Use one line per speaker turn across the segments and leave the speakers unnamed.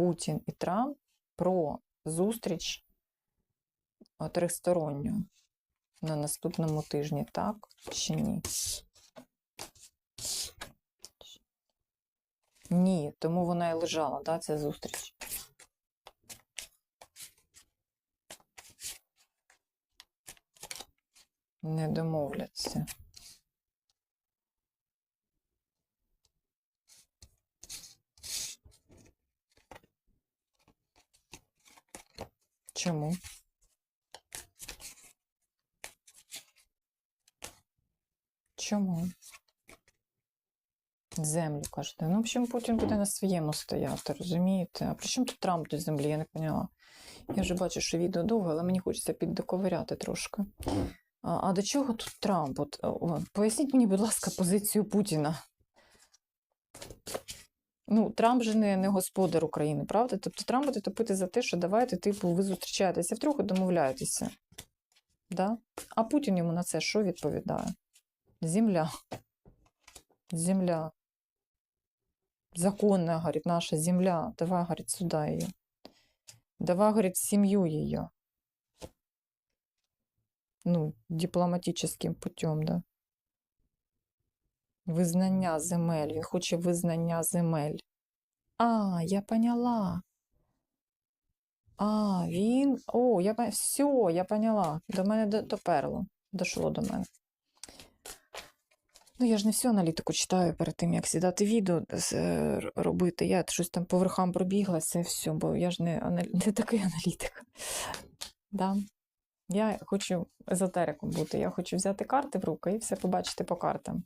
Путін і Трамп про зустріч тристоронню на наступному тижні, так чи ні? Ні, тому вона і лежала, да, ця зустріч. Не домовляться. Чому? Чому? Землю кажете. Ну, в общем, Путін буде на своєму стояти, розумієте? А при чому тут Трамп до землі? Я не поняла. Я вже бачу, що відео довге, але мені хочеться піддоковиряти трошки. А, а до чого тут Трамп? От, о, поясніть мені, будь ласка, позицію Путіна. Ну, Трамп же не, не господар України, правда? Тобто Трамп буде топити за те, що давайте, типу, ви зустрічаєтеся втрьох домовляєтеся. Да? А Путін йому на це що відповідає? Земля. Земля. Законная, говорит, наша земля. Давай, говорит, сюда ее. Давай, говорит, в семью ее. Ну, дипломатическим путем, да. Визнання земель. Він хоче визнання земель. А, я поняла. А, він. О, я. Все, я поняла. До мене доперло. Дошло до мене. Ну, я ж не всю аналітику читаю перед тим, як сідати відео е, р- робити. Я щось там по верхам пробіглася все, бо я ж не, анал- не такий аналітик. Да. Я хочу езотериком бути. Я хочу взяти карти в руки і все побачити по картам.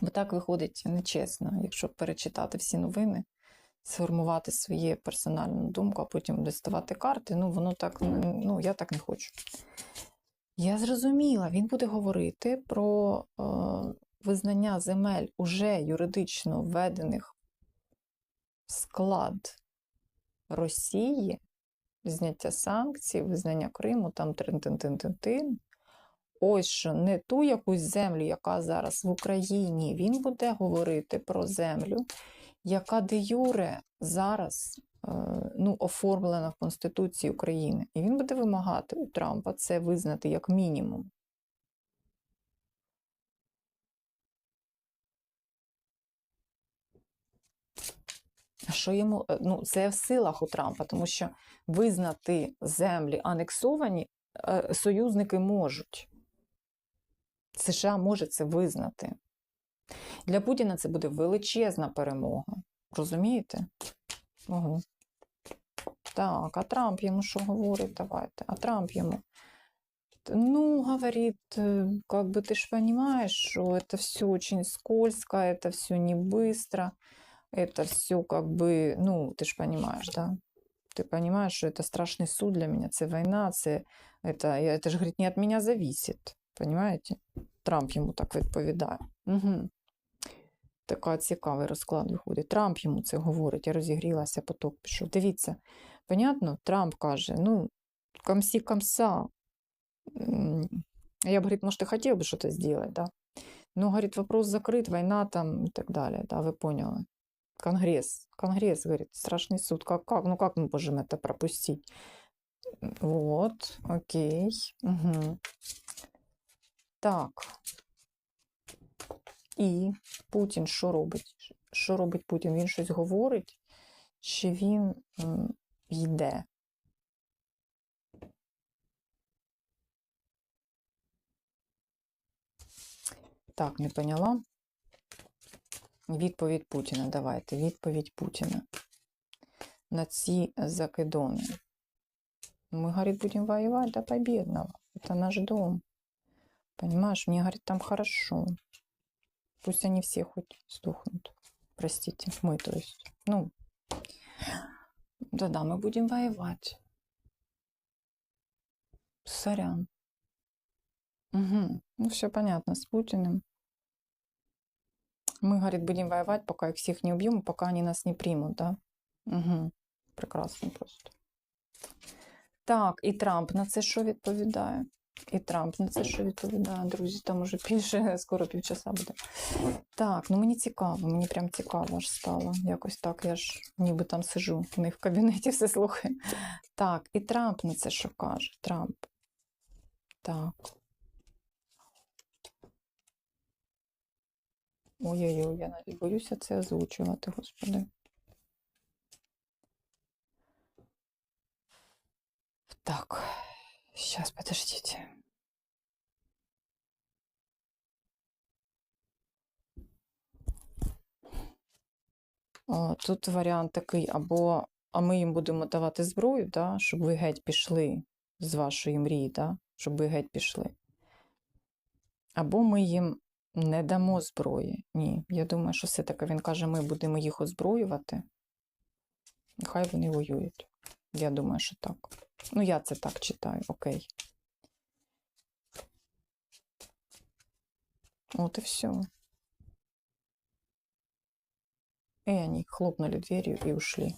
Бо так виходить нечесно, якщо перечитати всі новини, сформувати свою персональну думку, а потім доставати карти. Ну, воно так, ну, я так не хочу. Я зрозуміла, він буде говорити про е, визнання земель уже юридично введених в склад Росії, зняття санкцій, визнання Криму, там трин-тин-тин-тин-тин. Ось що не ту якусь землю, яка зараз в Україні. Він буде говорити про землю, яка де юре зараз е, ну, оформлена в Конституції України. І він буде вимагати у Трампа це визнати як мінімум. Що йому е, ну, це в силах у Трампа, тому що визнати землі анексовані е, союзники можуть. США може це визнати. Для Путіна це буде величезна перемога. Розумієте? Ого. Так, а Трамп йому що говорить? Давайте. А Трамп йому. Ну, говорит, э, как бы ты ж понимаешь, что это все очень скользко, это все не быстро, это все как бы, ну, ты ж понимаешь, да? Ты понимаешь, что это страшный суд для меня, это война, це, это, я- это же, говорит, не от меня зависит, понимаете? Трамп йому так відповідає. Угу. Така цікавий розклад виходить. Трамп йому це говорить, я розігрілася, поток пішов. Дивіться, понятно, Трамп каже, ну, комсі комса. М, Я бы, говорит, может, и хотел бы что-то сделать, да. Но, говорит, вопрос закрыт, война там и так далее, да, вы поняли. Конгресс, Конгресс, говорит, страшный суд, как, как, ну как мы можем это пропустить? Вот, окей, угу. Так. і Путін що робить? Що робить Путін? Він щось говорить, чи він йде? Так, не поняла. Відповідь Путіна. Давайте. Відповідь Путіна на ці закидони. Мы, говорит, будем воевать до победного. Это наш дом. Понимаешь, мне, говорит, там хорошо. Пусть они все хоть сдохнут. Простите, мы, то есть. Ну, да-да, мы будем воевать. Сорян. Угу. Ну, все понятно с Путиным. Мы, говорит, будем воевать, пока их всех не убьем, и пока они нас не примут, да? Угу. Прекрасно просто. Так, і Трамп на це що відповідає? І Трамп на це що відповідає, друзі, там уже більше скоро півчаса буде. Так, ну мені цікаво, мені прям цікаво аж стало. Якось так, я ж ніби там сижу, них в кабінеті все слухаю. Так, і Трамп на це що каже? Трамп. Так. Ой-ой-ой, я навіть боюся це озвучувати, господи. Так, сейчас, подождите. Тут варіант такий, або а ми їм будемо давати зброю, да, щоб ви геть пішли з вашої мрії, да, щоб ви геть пішли. Або ми їм не дамо зброї. Ні, я думаю, що все-таки він каже, ми будемо їх озброювати. Хай вони воюють. Я думаю, що так. Ну, я це так читаю, окей. Вот и все. И они хлопнули дверью и ушли.